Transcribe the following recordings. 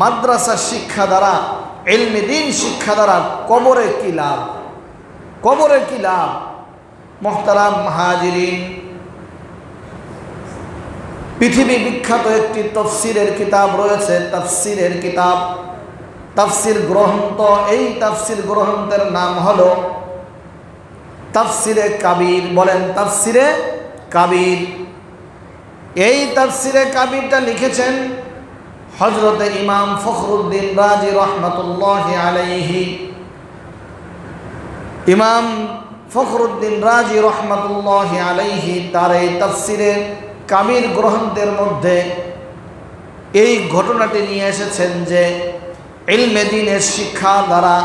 মাদ্রাসা শিক্ষা দ্বারা এলমে দিন শিক্ষা দ্বারা কবরে কি লাভ? কবরে কি লাভ? মোহতারাম মাহাজিরিন, পৃথিবী বিখ্যাত একটি তফসিরের কিতাব রয়েছে, তফসিরের কিতাব। তাফসির গ্রন্থ, এই তাফসির গ্রন্থের নাম হল তাফসিরে কাবির। বলেন, তাফসিরে কাবির। এই তাফসিরে কাবিরটা লিখেছেন হজরতে ইমাম ফখরুদ্দিন রাজি রহমতুল্লাহ আলাইহি। ইমাম ফখরুদ্দিন রাজি রহমতুল্লাহ আলাইহি তার এই তাফসিরে কাবির গ্রন্থের মধ্যে এই ঘটনাটি নিয়ে এসেছেন যে ইলমে দিনের শিক্ষা দ্বারা,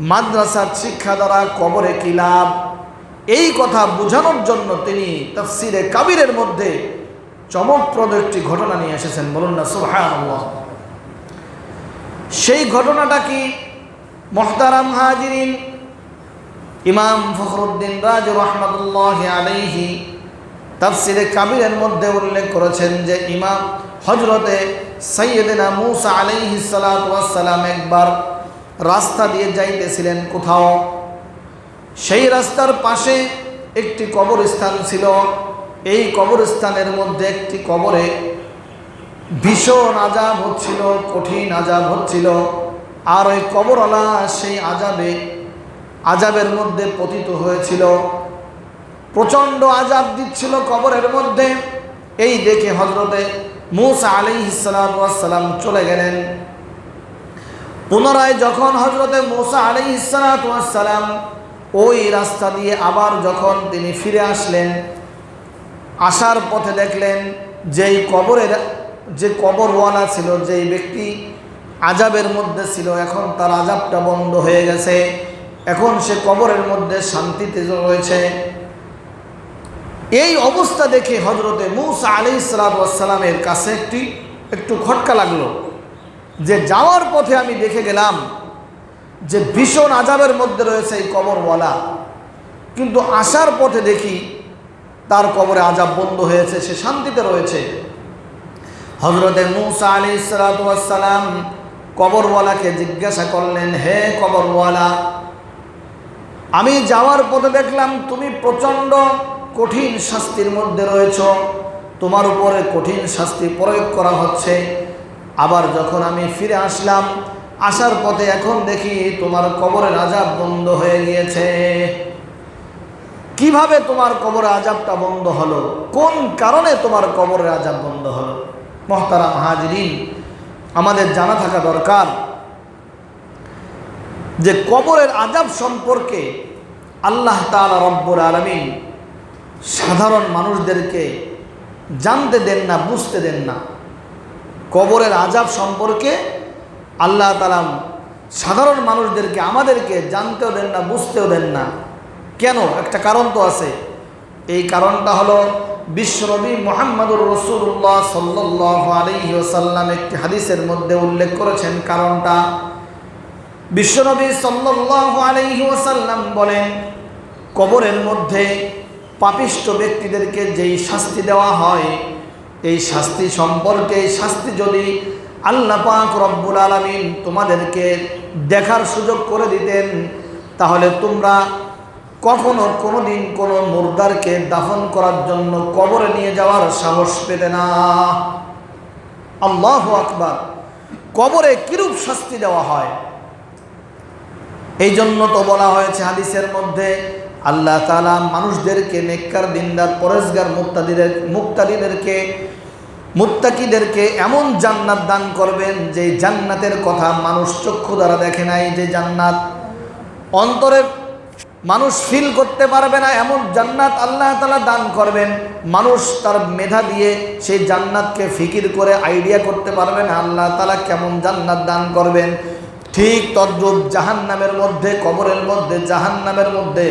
মাদ্রাসার শিক্ষা দ্বারা কবরে কি লাভ? এই কথা বোঝানোর জন্য তিনি তফসিরে কাবিরের মধ্যে চমকপ্রদ একটি ঘটনা নিয়ে এসেছেন, বলুন না সুহান সেই ঘটনাটা কি? মোহতারাম হাজিরিন, ইমাম ফখরুদ্দিন রাজ রহমতুল্লাহ আলাইহি তাফসিরে কাবিরের মধ্যে উল্লেখ করেছেন যে ইমাম হজরতে সৈয়দিনা মুসা আলাইহি সালাম একবার রাস্তা দিয়ে যাইতেছিলেন কোথাও। সেই রাস্তার পাশে একটি কবরস্থান ছিল। এই কবরস্থানের মধ্যে একটি কবরে ভীষণ আজাব হচ্ছিল, কঠিন আজাব হচ্ছিল। আর ওই কবরওয়ালা সেই আজাবে আজাবের মধ্যে পতিত হয়েছিল। প্রচণ্ড আজাব দিচ্ছিল কবরের মধ্যে। এই দেখে হজরতে মুসা আলি ইসালাম চলে গেলেন। পুনরায় যখন হজরতে মুসা আলি ইসালাম ওই রাস্তা দিয়ে আবার যখন তিনি ফিরে আসলেন আসার পথে দেখলেন যেই কবরের, যে কবরওয়ালা ছিল, যেই ব্যক্তি আজাবের মধ্যে ছিল, এখন তার আজাবটা বন্ধ হয়ে গেছে। এখন সে কবরের মধ্যে শান্তিতে রয়েছে। এই অবস্থা দেখে হজরতে মুসা আলি সালামের কাছে একটি, একটু খটকা লাগল। যে যাওয়ার পথে আমি দেখে গেলাম যে ভীষণ আজাবের মধ্যে রয়েছে এই কবরওয়ালা। কিন্তু আসার পথে দেখি তার কবরে আজাব বন্ধ হয়েছে, সে শান্তিতে রয়েছে। হজরতে মুসা আলি সালাম কবরওয়ালাকে জিজ্ঞাসা করলেন, হে কবরওয়ালা, আমি যাওয়ার পথে দেখলাম তুমি প্রচণ্ড কঠিন শাস্তির মধ্যে রয়েছ। তোমার উপরে কঠিন শাস্তি প্রয়োগ করা হচ্ছে। আবার যখন আমি ফিরে আসলাম, আসার পথে এখন দেখি তোমার কবরের আজাব বন্ধ হয়ে গিয়েছে। কীভাবে তোমার কবরের আজাবটা বন্ধ হলো? কোন কারণে তোমার কবরের আজাব বন্ধ হলো? মহতারাম হাজরিন, আমাদের জানা থাকা দরকার যে কবরের আজাব সম্পর্কে আল্লাহ তালা রব্বুর আলমিন সাধারণ মানুষদেরকে জানতে দেন না, বুঝতে দেন না। কবরের আজাব সম্পর্কে আল্লাহ তালাম সাধারণ মানুষদেরকে, আমাদেরকে জানতেও দেন না, বুঝতেও দেন না। কেন? একটা কারণ তো আছে। এই কারণটা হলো বিশ্বনবী মোহাম্মদুর রসুল্লাহ সাল্লাহ আলহিহসাল্লাম একটি হাদিসের মধ্যে উল্লেখ করেছেন। কারণটা বিশ্বনবী সাল্লাহ আলহিহসাল্লাম বলেন, কবরের মধ্যে পাপিষ্ট ব্যক্তিদেরকে যেই শাস্তি দেওয়া হয়, এই শাস্তি সম্পর্কে, এই শাস্তি যদি আল্লাহ পাক রব্বুল আলমিন তোমাদেরকে দেখার সুযোগ করে দিতেন, তাহলে তোমরা কখনো কোনো দিন কোনো মুর্দারকে দাফন করার জন্য কবরে নিয়ে যাওয়ার সাহস পেতে না। আল্লাহ আকবার। কবরে কিরূপ শাস্তি দেওয়া হয়? এই জন্য তো বলা হয়েছে হাদিসের মধ্যে, আল্লাহ তালা মানুষদেরকে, নেককার দিনদার, পরেশগার মুক্তাদিদের, মুক্তাদিদেরকে, মুত্তাকিদেরকে এমন জান্নাত দান করবেন যে জান্নাতের কথা মানুষ চক্ষু দ্বারা দেখে নাই যে জান্নাত। অন্তরে মানুষ ফিল করতে পারবে না, এমন জান্নাত আল্লাহ তালা দান করবেন। মানুষ তার মেধা দিয়ে সেই জান্নাতকে ফিকির করে আইডিয়া করতে পারবে না, আল্লাহ তালা কেমন জান্নাত দান করবেন। ঠিক তদ্রুপ জাহান নামের মধ্যে, কবরের মধ্যে জাহান নামের মধ্যে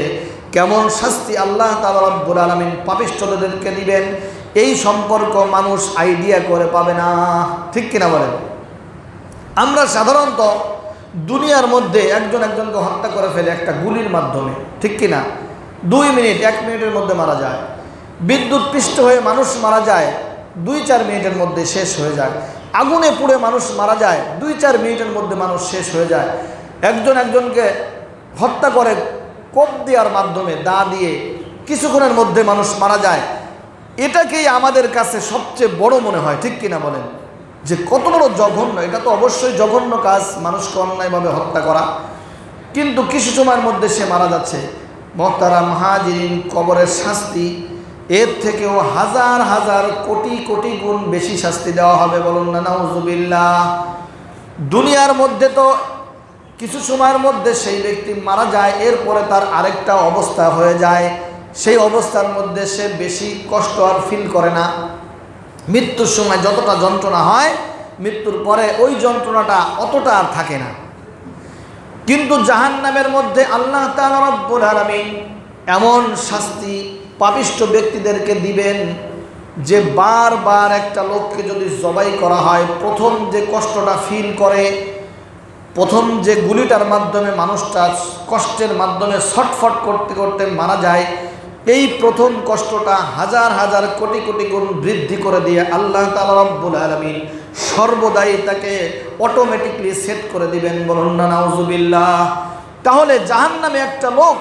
কেমন শাস্তি আল্লাহ তালা রব্বুল আলমিন পাপিষ্ঠদেরকে দিবেন, এই সম্পর্ক মানুষ আইডিয়া করে পাবে না। ঠিক কিনা বলেন? আমরা সাধারণত দুনিয়ার মধ্যে একজন একজনকে হত্যা করে ফেলে একটা গুলির মাধ্যমে, ঠিক কিনা? দুই মিনিট, এক মিনিটের মধ্যে মারা যায়। বিদ্যুৎ পৃষ্ঠ হয়ে মানুষ মারা যায়, দুই চার মিনিটের মধ্যে শেষ হয়ে যায়। আগুনে পুড়ে মানুষ মারা যায়, দুই চার মিনিটের মধ্যে মানুষ শেষ হয়ে যায়। একজন একজনকে হত্যা করে কোপ দেওয়ার মাধ্যমে, দা দিয়ে কিছুক্ষণের মধ্যে মানুষ মারা যায়। এটাকেই আমাদের কাছে সবচেয়ে বড় মনে হয়, ঠিক কিনা বলেন? যে কত বড় জঘন্য, এটা তো অবশ্যই জঘন্য কাজ মানুষকে অন্যায়ভাবে হত্যা করা। কিন্তু কিছু সময়ের মধ্যে সে মারা যাচ্ছে। মহতারা মহাজিন কবরের শাস্তি, এর থেকেও হাজার হাজার কোটি কোটি গুণ বেশি শাস্তি দেওয়া হবে বলুন না, নাউজুবিল্লাহ। দুনিয়ার মধ্যে তো কিছু সময়ের মধ্যে সেই ব্যক্তি মারা যায়, এরপরে তার আরেকটা অবস্থা হয়ে যায়। সেই অবস্থার মধ্যে সে বেশি কষ্ট আর ফিল করে না। মৃত্যুর সময় যতটা যন্ত্রণা হয়, মৃত্যুর পরে ওই যন্ত্রণাটা অতটা আর থাকে না। কিন্তু জাহান নামের মধ্যে আল্লাহ তাআলা রব্বুল আলামিন এমন শাস্তি পাপিষ্ট ব্যক্তিদেরকে দিবেন যে বারবার একটা লোককে যদি জবাই করা হয়, প্রথম যে কষ্টটা ফিল করে, প্রথম যে গুলিটার মাধ্যমে মানুষটা কষ্টের মাধ্যমে ছটফট করতে করতে মারা যায় এই প্রথম কষ্টটা হাজার হাজার কোটি কোটি গুণ বৃদ্ধি করে দিয়ে আল্লাহ তালা রব্বুল আলমিন সর্বদাই তাকে অটোমেটিকলি সেট করে দিবেন বলুন না, নাউজুবিল্লাহ। তাহলে জাহান নামে একটা লোক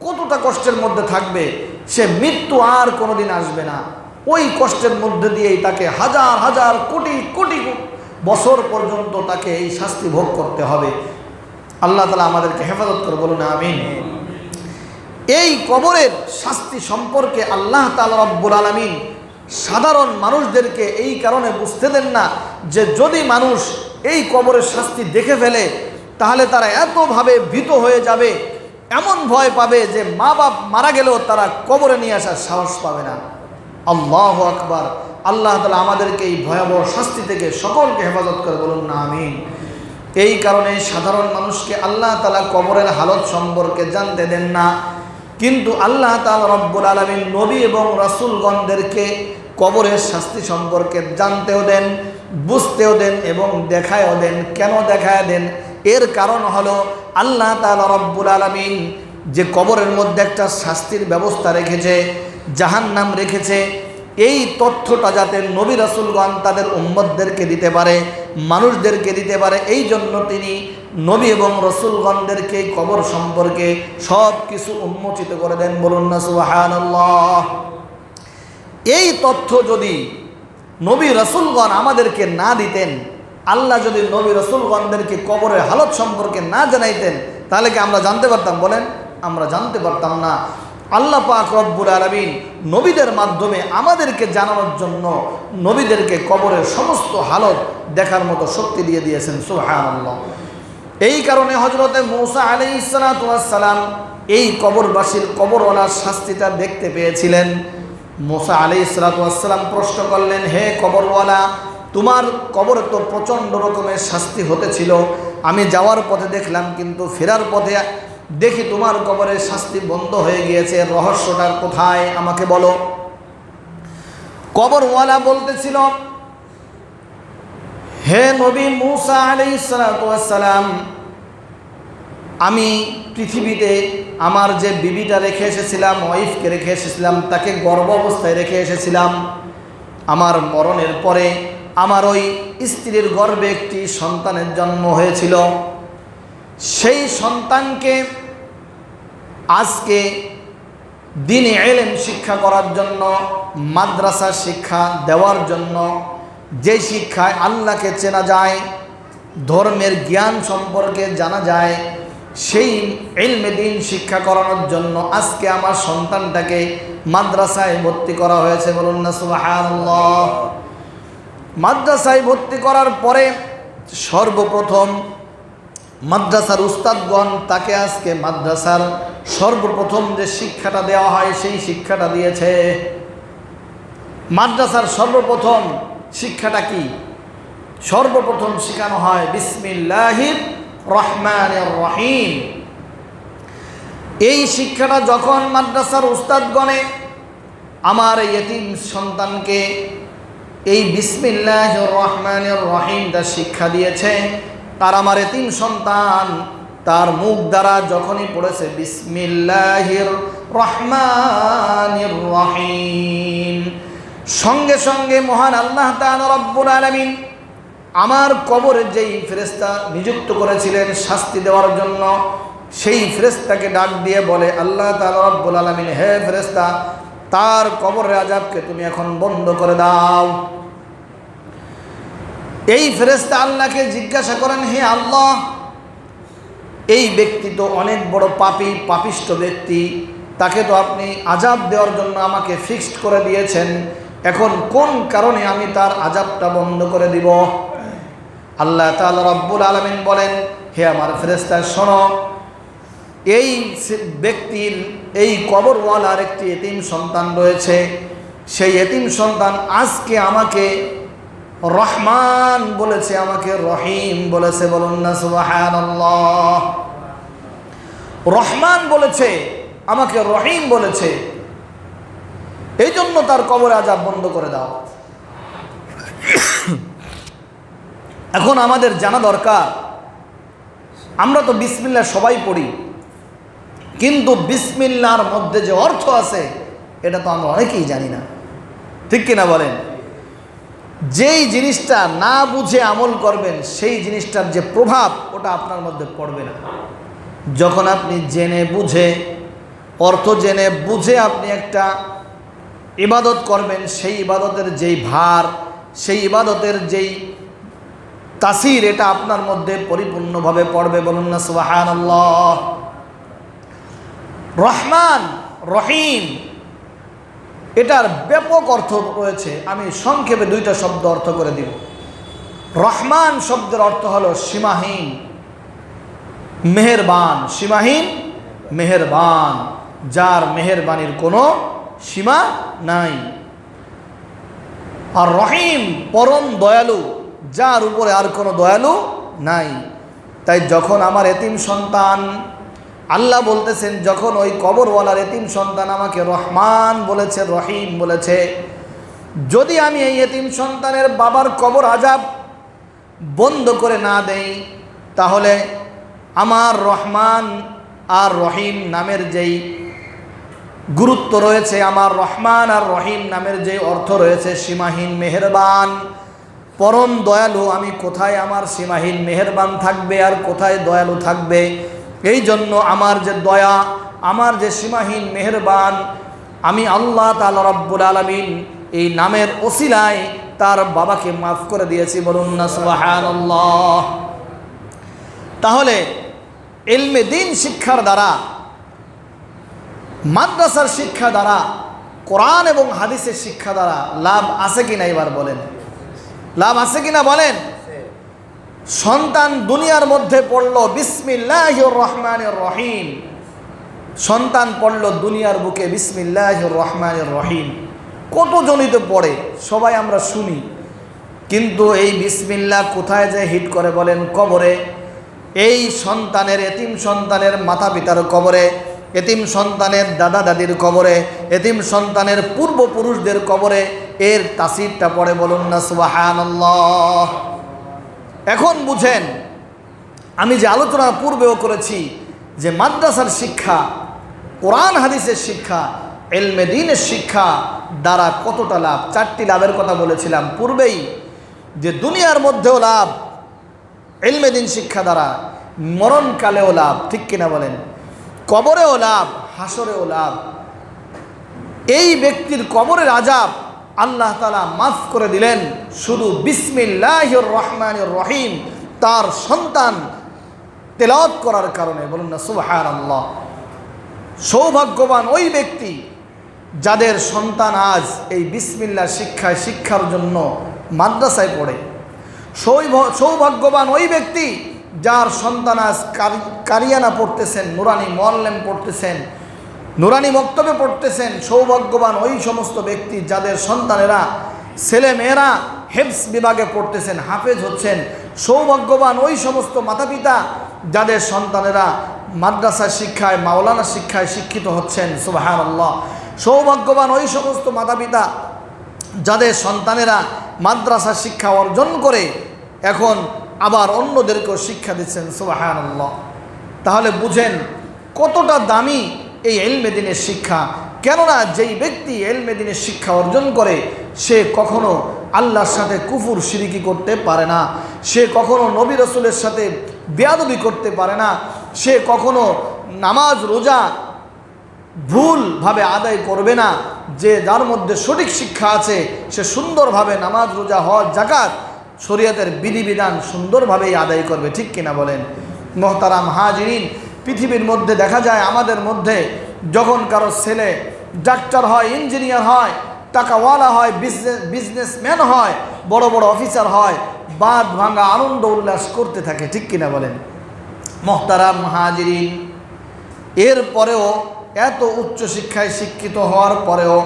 কতটা কষ্টের মধ্যে থাকবে? সে মৃত্যু আর কোনোদিন আসবে না। ওই কষ্টের মধ্যে দিয়েই তাকে হাজার হাজার কোটি কোটি বছর পর্যন্ত তাকে এই শাস্তি ভোগ করতে হবে। আল্লাহ তালা আমাদেরকে হেফাজত করে বলুন, আমিন। এই কবরের শাস্তি সম্পর্কে আল্লাহ তালা রব্বুল আলমিন সাধারণ মানুষদেরকে এই কারণে বুঝতে দেন না যে যদি মানুষ এই কবরের শাস্তি দেখে ফেলে, তাহলে তারা এতভাবে ভীত হয়ে যাবে, এমন ভয় পাবে যে মা বাপ মারা গেলেও তারা কবরে নিয়ে আসার সাহস পাবে না। আল্লাহ আকবার। আল্লাহ তালা আমাদেরকে এই ভয়াবহ শাস্তি থেকে সকলকে হেফাজত করে বলুন না আমিন। এই কারণে সাধারণ মানুষকে আল্লাহ তালা কবরের হালত সম্পর্কে জানতে দেন না। কিন্তু আল্লাহ তালা রব্বুল আলমিন নবী এবং রাসুলগণদেরকে কবরের শাস্তি সম্পর্কে জানতেও দেন, বুঝতেও দেন এবং দেখায়ও দেন। কেন দেখায় দেন? এর কারণ হলো আল্লাহ তালা রব্বুল আলমিন যে কবরের মধ্যে একটা শাস্তির ব্যবস্থা রেখেছে জাহান নাম রেখেছে, এই তথ্যটা যাতে নবী রাসুলগণ তাদের উম্মদদেরকে দিতে পারে, মানুষদেরকে দিতে পারে এই জন্য তিনি নবী এবং রসুলগণদেরকে কবর সম্পর্কে সব কিছু উন্মোচিত করে দেন। বলুন না সুবাহান্লাহ এই তথ্য যদি নবী রসুলগণ আমাদেরকে না দিতেন, আল্লাহ যদি নবী রসুলগণদেরকে কবরের হালত সম্পর্কে না জানাইতেন, তাহলে কি আমরা জানতে পারতাম? বলেন, আমরা জানতে পারতাম না। আল্লাহ পাক রব্বুল আলমিন নবীদের মাধ্যমে আমাদেরকে জানানোর জন্য নবীদেরকে কবরের সমস্ত হালত দেখার মতো শক্তি দিয়ে দিয়েছেন সুহান এই কারণে হজরতে মৌসা আলি ইসালাতাম এই কবরবাসীর কবরওয়ালার শাস্তিটা দেখতে পেয়েছিলেন। মোসা আলি ইসালাতাম প্রশ্ন করলেন, হে কবরওয়ালা, তোমার কবরে তো প্রচণ্ড রকমের শাস্তি হতেছিল। আমি যাওয়ার পথে দেখলাম, কিন্তু ফেরার পথে দেখি তোমার কবরের শাস্তি বন্ধ হয়ে গিয়েছে। রহস্যটার কোথায়? আমাকে বলো। কবরওয়ালা বলতেছিল হে নবী মুসা আলি সালাম, আমি পৃথিবীতে আমার যে বিবিটা রেখে এসেছিলাম, ওয়াইফকে রেখে এসেছিলাম, তাকে গর্ভ অবস্থায় রেখে এসেছিলাম, আমার মরণের পরে আমার ওই স্ত্রীর গর্ভে একটি সন্তানের জন্ম হয়েছিল। সেই সন্তানকে আজকে দিনে এলেম শিক্ষা করার জন্য, মাদ্রাসা শিক্ষা দেওয়ার জন্য যে শিক্ষায় আল্লাহকে চেনা যায়, ধর্মের জ্ঞান সম্পর্কে জানা যায়, সেই এলমে দিন শিক্ষা করানোর জন্য আজকে আমার সন্তানটাকে মাদ্রাসায় ভর্তি করা হয়েছে বলুন না সুবাহ মাদ্রাসায় ভর্তি করার পরে সর্বপ্রথম মাদ্রাসার উস্তাদগণ তাকে আজকে মাদ্রাসার সর্বপ্রথম যে শিক্ষাটা দেওয়া হয়, সেই শিক্ষাটা দিয়েছে। মাদ্রাসার সর্বপ্রথম শিক্ষাটা কি? সর্বপ্রথম শেখানো হয় বিসমিল্লাহির রহমান রহিম। এই শিক্ষাটা যখন মাদ্রাসার উস্তাদগণে আমার এতিম সন্তানকে এই বিসমিল্লাহ রহমান রহিমটা শিক্ষা দিয়েছে, তার আমার এতিম সন্তান তার মুখ দ্বারা যখনই পড়েছে বিসমিল্লাহির রহমান রহিম। সঙ্গে সঙ্গে মহান আল্লাহ রব্বুল আলমিন আমার কবরে যেই ফেরেস্তা নিযুক্ত করেছিলেন শাস্তি দেওয়ার জন্য, সেই ফেরেস্তাকে ডাক দিয়ে বলে, আল্লাহ রব্বুল আলামিন, হে ফেরেস্তা তার কবরের আজাবকে তুমি এখন বন্ধ করে দাও। এই ফেরেস্তা আল্লাহকে জিজ্ঞাসা করেন, হে আল্লাহ, এই ব্যক্তি তো অনেক বড় পাপী পাপিষ্ট ব্যক্তি, তাকে তো আপনি আজাব দেওয়ার জন্য আমাকে ফিক্সড করে দিয়েছেন। এখন কোন কারণে আমি তার আজাবটা বন্ধ করে দিব? আল্লাহ তাআলা রব্বুল আলমিন বলেন, হে আমার ফেরেস্তা শোনো, এই ব্যক্তির, এই কবরওয়ালার একটি এতিম সন্তান রয়েছে। সেই এতিম সন্তান আজকে আমাকে রহমান বলেছে, আমাকে রহিম বলেছে, বলুন না সুবহানাল্লাহ। রহমান বলেছে, আমাকে রহিম বলেছে। এই জন্য তার কবর আজাব বন্ধ করে দাও। এখন আমাদের জানা দরকার। আমরা তো বিসমিল্লা সবাই পড়ি। কিন্তু বিসমিল্লার মধ্যে যে অর্থ আছে, এটা তো আমরা অনেকেই জানি না। ঠিক কিনা বলেন? যেই জিনিসটা না বুঝে আমল করবেন, সেই জিনিসটার যে প্রভাব, ওটা আপনার মধ্যে পড়বে না। যখন আপনি জেনে বুঝে, অর্থ জেনে বুঝে আপনি একটা ইবাদত করবেন, সেই ইবাদতের যেই ভার, সেই ইবাদতের যেই তাসির, এটা আপনার মধ্যে পরিপূর্ণভাবে পড়বে বলুন না সুবাহান রহমান, রহিম, এটার ব্যাপক অর্থ রয়েছে। আমি সংক্ষেপে দুইটা শব্দ অর্থ করে দিব। রহমান শব্দের অর্থ হলো সীমাহীন, মেহেরবান। সীমাহীন, মেহেরবান, যার মেহেরবানির কোনো সীমা নাই। আর রহিম পরম দয়ালু, যার উপরে আর কোনো দয়ালু নাই। তাই যখন আমার এতিম সন্তান, আল্লাহ বলতেছেন, যখন ওই কবরওয়ালার এতিম সন্তান আমাকে রহমান বলেছে, রহিম বলেছে, যদি আমি এই এতিম সন্তানের বাবার কবর আজাব বন্ধ করে না দেই, তাহলে আমার রহমান আর রহিম নামের যেই গুরুত্ব রয়েছে আমার রহমান আর রহিম নামের যে অর্থ রয়েছে সীমাহীন মেহেরবান। পরম দয়ালু, আমি কোথায় আমার সীমাহীন মেহেরবান থাকবে আর কোথায় দয়ালু থাকবে? এই জন্য আমার যে দয়া, আমার যে সীমাহীন মেহেরবান, আমি আল্লাহ তাল রব্বুল আলমিন এই নামের ওসিলায় তার বাবাকে মাফ করে দিয়েছি। বলুন না, সুবহানাল্লাহ। তাহলে এলমে দিন শিক্ষার দ্বারা মাদ্রাসার শিক্ষা দ্বারা, কোরআন এবং হাদিসের শিক্ষা দ্বারা লাভ আছে কিনা এবার বলেন। লাভ আছে কিনা বলেন? সন্তান দুনিয়ার মধ্যে পড়ল বিসমিল্লাহ রহমান রহিম। সন্তান পড়ল দুনিয়ার বুকে বিসমিল্লাহ রহমান রহিম। কত জনিত পড়ে, সবাই আমরা শুনি। কিন্তু এই বিসমিল্লাহ কোথায় যে হিট করে বলেন কবরে? এই সন্তানের, এতিম সন্তানের মাতা পিতার কবরে। এতিম সন্তানের দাদা দাদির কবরে, এতিম সন্তানের পূর্বপুরুষদের কবরে এর তাসিরটা পড়ে বলুন না সুবাহান এখন বুঝেন, আমি যে আলোচনা পূর্বেও করেছি যে মাদ্রাসার শিক্ষা, কোরআন হাদিসের শিক্ষা এলমে দিনের শিক্ষা দ্বারা কতটা লাভ? চারটি লাভের কথা বলেছিলাম। পূর্বেই যে দুনিয়ার মধ্যেও লাভ এলমে দিন শিক্ষা দ্বারা, মরণকালেও লাভ, ঠিক কিনা বলেন? কবরেও লাভ, হাসরেও লাভ। এই ব্যক্তির কবরের আজাব আল্লাহ তালা মাফ করে দিলেন। শুধু বিসমিল্লাহ রহমান রহিম, তার সন্তান তেলাওয়াত করার কারণে। বলুন না সুবহান আল্লাহ সৌভাগ্যবান ওই ব্যক্তি যাদের সন্তান আজ এই বিসমিল্লা শিক্ষায়, শিক্ষার জন্য মাদ্রাসায় পড়ে। সৌভ- সৌভাগ্যবান ওই ব্যক্তি যার সন্তান আজ কারিয়ানা পড়তেছেন, নুরানি মল্লেম পড়তেছেন, নুরানি বক্তব্যে পড়তেছেন, সৌভাগ্যবান ওই সমস্ত ব্যক্তি যাদের সন্তানেরা ছেলে মেয়েরা হেফস বিভাগে পড়তেছেন, হাফেজ হচ্ছেন, সৌভাগ্যবান ওই সমস্ত মাতা পিতা যাদের সন্তানেরা মাদ্রাসা শিক্ষায়, মাওলানা শিক্ষায় শিক্ষিত হচ্ছেন সুবাহান আল্লাহ সৌভাগ্যবান ওই সমস্ত মাতা পিতা যাদের সন্তানেরা মাদ্রাসা শিক্ষা অর্জন করে এখন আবার অন্যদেরকেও শিক্ষা দিচ্ছেন সুবাহান তাহলে বুঝেন কতটা দামি এই এলমেদিনের শিক্ষা। কেননা যেই ব্যক্তি এলমেদিনের শিক্ষা অর্জন করে, সে কখনো আল্লাহর সাথে কুফুর সিরিকি করতে পারে না। সে কখনো নবী রসুলের সাথে বেয়াদবি করতে পারে না। সে কখনো নামাজ, রোজা ভুলভাবে আদায় করবে না। যে যার মধ্যে সঠিক শিক্ষা আছে, সে সুন্দরভাবে নামাজ, রোজা, হজ জাকাত শরীয়তের বিধিবিধান সুন্দরভাবেই আদায় করবে, ঠিক কিনা বলেন? মোহতারাম হাজিরিন, পৃথিবীর মধ্যে দেখা যায় আমাদের মধ্যে যখন কারও ছেলে ডাক্তার হয়, ইঞ্জিনিয়ার হয়, টাকাওয়ালা হয় বিজনেস বিজনেসম্যান হয়, বড় বড় অফিসার হয়, বাদ ভাঙা আনন্দ উল্লাস করতে থাকে, ঠিক কিনা বলেন? মোহতারাম হাজিরিন, এরপরেও এত উচ্চ শিক্ষায় শিক্ষিত হওয়ার পরেও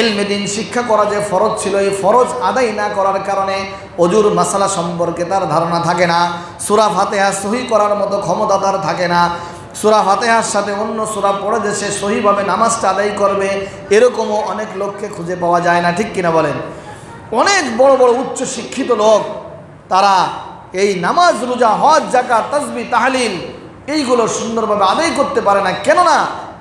এলমেদিন শিক্ষা করা যে ফরজ ছিল, এই ফরজ আদায় না করার কারণে অজুর মাসালা সম্পর্কে তার ধারণা থাকে না। সুরা ফাতেহা সহি করার মতো ক্ষমতা তার থাকে না। সুরা ফাতেহার সাথে অন্য সুরা পড়ে যে সে সহিভাবে নামাজটা আদায় করবে, এরকমও অনেক লোককে খুঁজে পাওয়া যায় না, ঠিক কিনা বলেন? অনেক বড় বড় উচ্চ শিক্ষিত লোক, তারা এই নামাজ, রোজা, হজ জাকাত তসবি তাহলিল, এইগুলো সুন্দরভাবে আদায় করতে পারে না। কেননা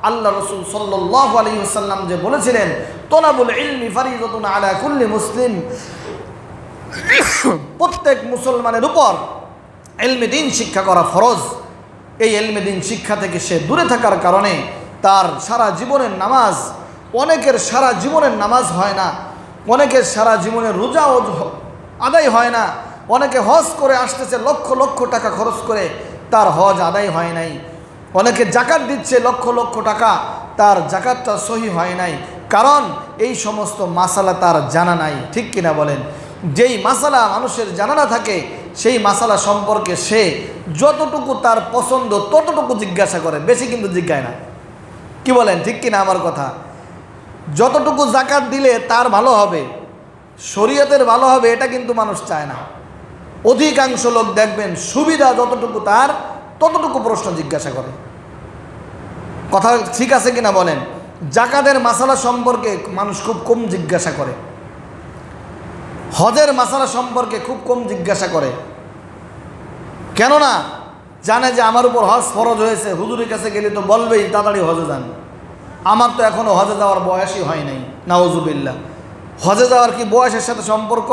আল্লাহ রসুল সাল্লাহ আলী সাল্লাম যে বলেছিলেন, তোলাবুল ইলমি ফারিদতুন আলা কুল্লি মুসলিম। প্রত্যেক মুসলমানের উপর এলমে দিন শিক্ষা করা ফরজ। এই এলমে দিন শিক্ষা থেকে সে দূরে থাকার কারণে তার সারা জীবনের নামাজ, অনেকের সারা জীবনের নামাজ হয় না, অনেকের সারা জীবনের রোজা আদায় হয় না, অনেকে হজ করে আসতেছে লক্ষ লক্ষ টাকা খরচ করে, তার হজ আদায় হয় নাই। অনেকে জাকাত দিচ্ছে লক্ষ লক্ষ টাকা, তার জাকাতটা সহি হয় নাই। কারণ এই সমস্ত মাসালা তার জানা নাই। ঠিক কিনা বলেন? যেই মাসালা মানুষের জানা না থাকে, সেই মাসালা সম্পর্কে সে যতটুকু তার পছন্দ, ততটুকু জিজ্ঞাসা করে। বেশি কিন্তু জিজ্ঞায় না। কি বলেন? ঠিক কিনা আমার কথা? যতটুকু জাকাত দিলে তার ভালো হবে, শরীয়তের ভালো হবে, এটা কিন্তু মানুষ চায় না। অধিকাংশ লোক দেখবেন সুবিধা যতটুকু তার ততটুকু প্রশ্ন জিজ্ঞাসা করে। কথা ঠিক আছে কিনা বলেন? জাকাতের মাসালা সম্পর্কে মানুষ খুব কম জিজ্ঞাসা করে। হজের মাসালা সম্পর্কে খুব কম জিজ্ঞাসা করে। কেননা, জানে যে আমার উপর হজ ফরজ হয়েছে, হুজুরের কাছে গেলে তো বলবেই, তাড়াতাড়ি হজে যান। আমার তো এখনও হজে যাওয়ার বয়সই হয় নাই নাওজুবিল্লা হজে যাওয়ার কি বয়সের সাথে সম্পর্ক?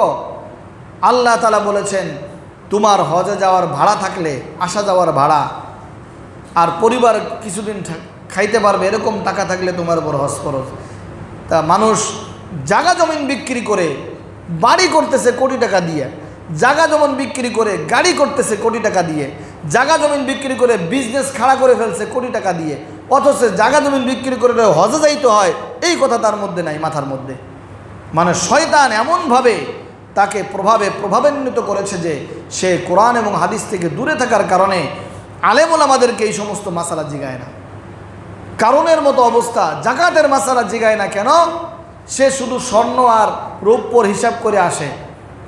আল্লাহ তালা বলেছেন তোমার হজে যাওয়ার ভাড়া থাকলে, আসা যাওয়ার ভাড়া, আর পরিবার কিছুদিন খাইতে পারবে, এরকম টাকা থাকলে তোমার উপর হজ খরচ তা মানুষ জাগা জমিন বিক্রি করে বাড়ি করতেছে কোটি টাকা দিয়ে, জাগা জমিন বিক্রি করে গাড়ি করতেছে কোটি টাকা দিয়ে, জাগা জমিন বিক্রি করে বিজনেস খাড়া করে ফেলছে কোটি টাকা দিয়ে, অথচ জাগা জমিন বিক্রি করে হজে যাইতে হয়, এই কথা তার মধ্যে নাই, মাথার মধ্যে। মানে শয়তান এমনভাবে তাকে প্রভাবে প্রভাবান্বিত করেছে যে সে কোরআন এবং হাদিস থেকে দূরে থাকার কারণে আলেমুল আমাদেরকে এই সমস্ত মাসালা জিগায় না। কারণের মতো অবস্থা, জাকাতের মাসালা জিগায় না কেন? সে শুধু স্বর্ণ আর রৌপ্যর হিসাব করে আসে,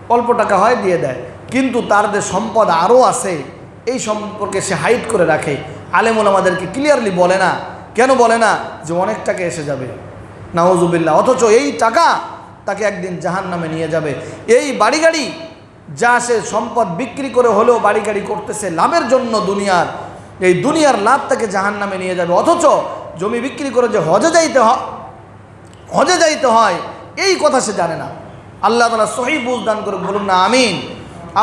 অল্প টাকা হয় দিয়ে দেয়। কিন্তু তার যে সম্পদ আরও আছে, এই সম্পর্কে সে হাইট করে রাখে। আলেমুল আমাদেরকে ক্লিয়ারলি বলে না। কেন বলে না? যে অনেক টাকা এসে যাবে। নাওজুবিল্লা অথচ এই টাকা তাকে একদিন জাহান নামে নিয়ে যাবে। এই বাড়ি গাড়ি যা সে সম্পদ বিক্রি করে হলেও বাড়ি গাড়ি করতেছে লাভের জন্য দুনিয়ার, এই দুনিয়ার লাভ তাকে জাহান নামে নিয়ে যাবে। অথচ জমি বিক্রি করে যে হজে যাইতে হয়, হজে যাইতে হয়, এই কথা সে জানে না। আল্লাহ তালা সহি বুঝদান করে বলুন না, আমিন।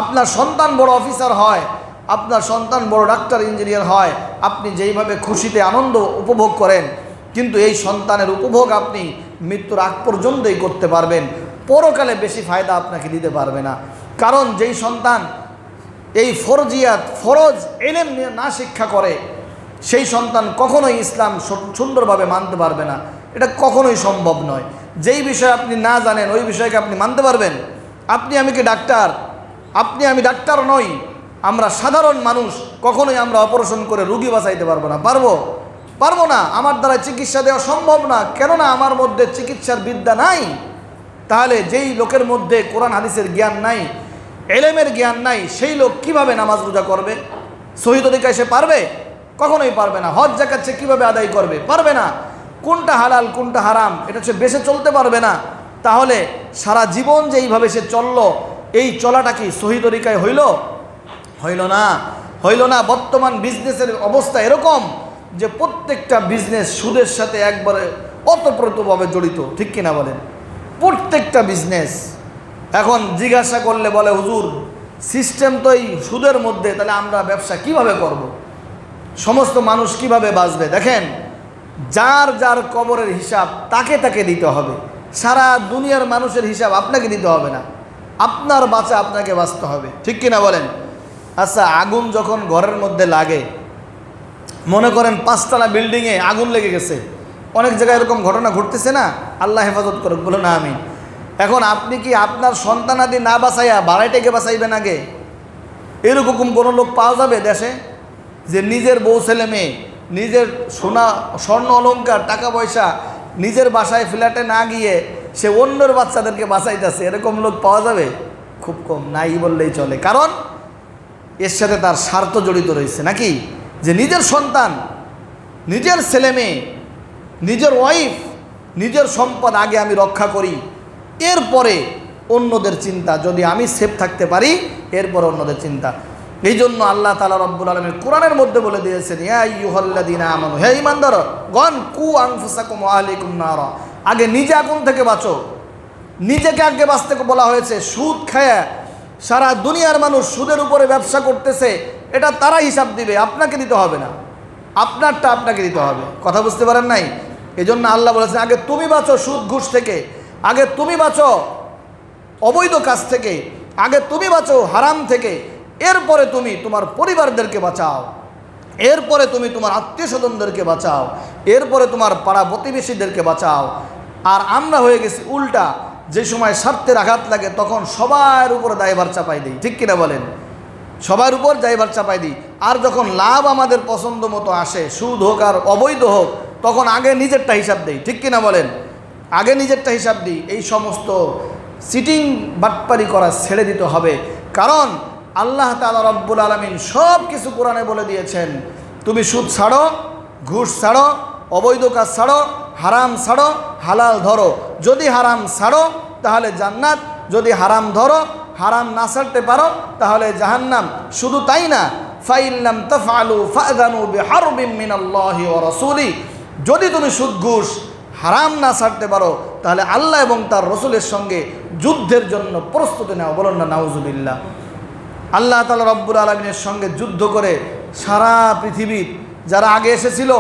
আপনার সন্তান বড় অফিসার হয়, আপনার সন্তান বড় ডাক্তার, ইঞ্জিনিয়ার হয়, আপনি যেইভাবে খুশিতে আনন্দ উপভোগ করেন, কিন্তু এই সন্তানের উপভোগ আপনি মৃত্যুর আগ পর্যন্তই করতে পারবেন। পরকালে বেশি ফায়দা আপনাকে দিতে পারবে না। কারণ যেই সন্তান এই ফরজিয়াত, ফরজ এলেম না শিক্ষা করে, সেই সন্তান কখনোই ইসলাম সুন্দরভাবে মানতে পারবে না। এটা কখনোই সম্ভব নয়। যেই বিষয়ে আপনি না জানেন, ওই বিষয়কে আপনি মানতে পারবেন। আপনি আমি কি ডাক্তার? আপনি আমি ডাক্তার নই। আমরা সাধারণ মানুষ, কখনোই আমরা অপারেশন করে রুগী বাঁচাইতে পারব না। পারব? পারব না, আমার দ্বারা চিকিৎসা দেওয়া সম্ভব না, কেননা আমার মধ্যে চিকিৎসার বিদ্যা নাই। তাহলে যেই লোকের মধ্যে কোরআন হাদিসের জ্ঞান নাই, এলেমের জ্ঞান নাই, সেই লোক কীভাবে নামাজ রোজা করবে? শহীদ তরিকায় সে পারবে? কখনোই পারবে না। হজ জাকাত সে কীভাবে আদায় করবে? পারবে না। কোনটা হালাল, কোনটা হারাম, এটা সে বেশে চলতে পারবে না। তাহলে সারা জীবন যে এইভাবে সে চলল, এই চলাটা কি শহীদ তরিকায় হইল? হইল না। হইল না। বর্তমান বিজনেসের অবস্থা এরকম যে প্রত্যেকটা বিজনেস সুদের সাথে একবারে অতপ্রতভাবে জড়িত, ঠিক কিনা বলেন? প্রত্যেকটা বিজনেস এখন জিজ্ঞাসা করলে বলে, হুজুর সিস্টেম তো এই সুদের মধ্যে, তাহলে আমরা ব্যবসা কীভাবে করব। সমস্ত মানুষ কীভাবে বাঁচবে? দেখেন, যার যার কবরের হিসাব তাকে তাকে দিতে হবে। সারা দুনিয়ার মানুষের হিসাব আপনাকে দিতে হবে না। আপনার বাঁচা আপনাকে বাঁচতে হবে। ঠিক কিনা বলেন? আচ্ছা আগুন যখন ঘরের মধ্যে লাগে মনে করেন পাঁচতলা বিল্ডিংয়ে আগুন লেগে গেছে। অনেক জায়গায় এরকম ঘটনা ঘটতেছে না? আল্লাহ হেফাজত করুক বলো না আমি এখন আপনি কি আপনার সন্তানাদি না বাঁচাইয়া বাড়াইটাকে বাঁচাইবেন আগে? এরকম কোনো লোক পাওয়া যাবে দেশে? যে নিজের বউ, ছেলে, মেয়ে, নিজের সোনা, স্বর্ণ, অলংকার, টাকা পয়সা নিজের বাসায় ফ্ল্যাটে না গিয়ে সে অন্যর বাচ্চাদেরকে বাঁচাইতেছে, এরকম লোক পাওয়া যাবে? খুব কম, নাই বললেই চলে। কারণ এর সাথে তার স্বার্থ জড়িত রয়েছে, নাকি? যে নিজের সন্তান, নিজের ছেলে মেয়ে, নিজের ওয়াইফ নিজের সম্পদ আগে আমি রক্ষা করি। এরপরে অন্যদের চিন্তা, যদি আমি সেফ থাকতে পারি, এরপরে অন্যদের চিন্তা। এই জন্য আল্লাহ তালা রব্বুল আলমের কোরআনের মধ্যে বলে দিয়েছেন হে ইমানদার গন কু আংফুসাকুম আগে নিজে আগুন থেকে বাঁচো। নিজেকে আগে বাঁচতে বলা হয়েছে, সুদ খায়া সারা দুনিয়ার মানুষ সুদের উপরে ব্যবসা করতেছে এটা তারা হিসাব দিবে, আপনাকে দিতে হবে না। আপনারটা আপনাকে দিতে হবে। কথা বুঝতে পারেন নাই? এই জন্য আল্লাহ বলেছেন, আগে তুমি বাঁচো সুদ, ঘুষ থেকে। আগে তুমি বাঁচো অবৈধ কাজ থেকে। আগে তুমি বাঁচো হারাম থেকে। এরপরে তুমি তোমার পরিবারদেরকে বাঁচাও। এরপরে তুমি তোমার আত্মীয় স্বজনদেরকে বাঁচাও। এরপরে তোমার পাড়া প্রতিবেশীদেরকে বাঁচাও। আর আমরা হয়ে গেছি উল্টা। যে সময় স্বার্থের আঘাত লাগে, তখন সবার উপরে দায়ভার চাপাই দিই। ঠিক কিনা বলেন? সবার উপর যাইবার চাপাই দিই। আর যখন লাভ আমাদের পছন্দ মতো আসে, সুদ হোক আর অবৈধ হোক, তখন আগে নিজেরটা হিসাব দেই। ঠিক কিনা বলেন? আগে নিজেরটা হিসাব দিই। এই সমস্ত সিটিং বাটপারি করা ছেড়ে দিতে হবে। কারণ আল্লাহ তালা রব্বুল আলমিন সব কিছু কোরআনে বলে দিয়েছেন, তুমি সুদ ছাড়ো, ঘুষ ছাড়ো, অবৈধ কাজ ছাড়ো, হারাম ছাড়ো, হালাল ধরো। যদি হারাম ছাড়ো, তাহলে জান্নাত যদি হারাম ধরো, হারাম না ছাড়তে পারো, তাহলে জাহান্নাম। শুধু তাই না ফাইল্লাম তফালু ফাদানু বিহারবিম মিনাল্লাহি ওয়া রাসূলি। যদি তুমি সুদ ঘুষ হারাম না ছাড়তে পারো, তাহলে আল্লাহ এবং তার রসুলের সঙ্গে যুদ্ধের জন্য প্রস্তুতি নেওয়া বলুন না, নাউজুবিল্লাহ। আল্লাহ তালা রব্বুল আলমিনের সঙ্গে যুদ্ধ করে সারা পৃথিবীর, যারা আগে এসেছিল,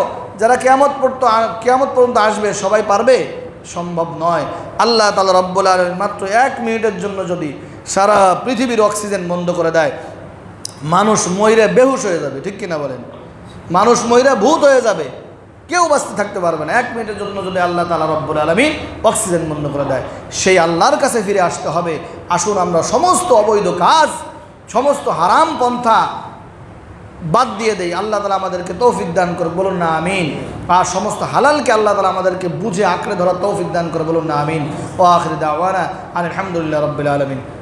যারা কেয়ামত পড়তো কেয়ামত পর্যন্ত আসবে, সবাই পারবে? সম্ভব নয়। আল্লাহ তালা রব্বুল আলমিন মাত্র এক মিনিটের জন্য যদি সারা পৃথিবীর অক্সিজেন বন্ধ করে দেয়, মানুষ ময়ূরে বেহুশ হয়ে যাবে, ঠিক কিনা বলেন? মানুষ ময়ূরে ভূত হয়ে যাবে, কেউ বাঁচতে থাকতে পারবে না। এক মিনিটের জন্য যদি আল্লাহ তালা রব্বুল আলমী অক্সিজেন বন্ধ করে দেয়, সেই আল্লাহর কাছে ফিরে আসতে হবে। আসুন আমরা সমস্ত অবৈধ কাজ, সমস্ত হারাম পন্থা বাদ দিয়ে দেয় আল্লাহ তালা আমাদেরকে তৌফিক দান করে বলুন না আমিন। আর সমস্ত হালালকে আল্লাহ তালা আমাদেরকে বুঝে আঁকড়ে ধরা তৌফিক দান করে বলুন না আমিন। ও আখরি দাওয়ানা, আলহামদুলিল্লাহ রবিল আলমিন।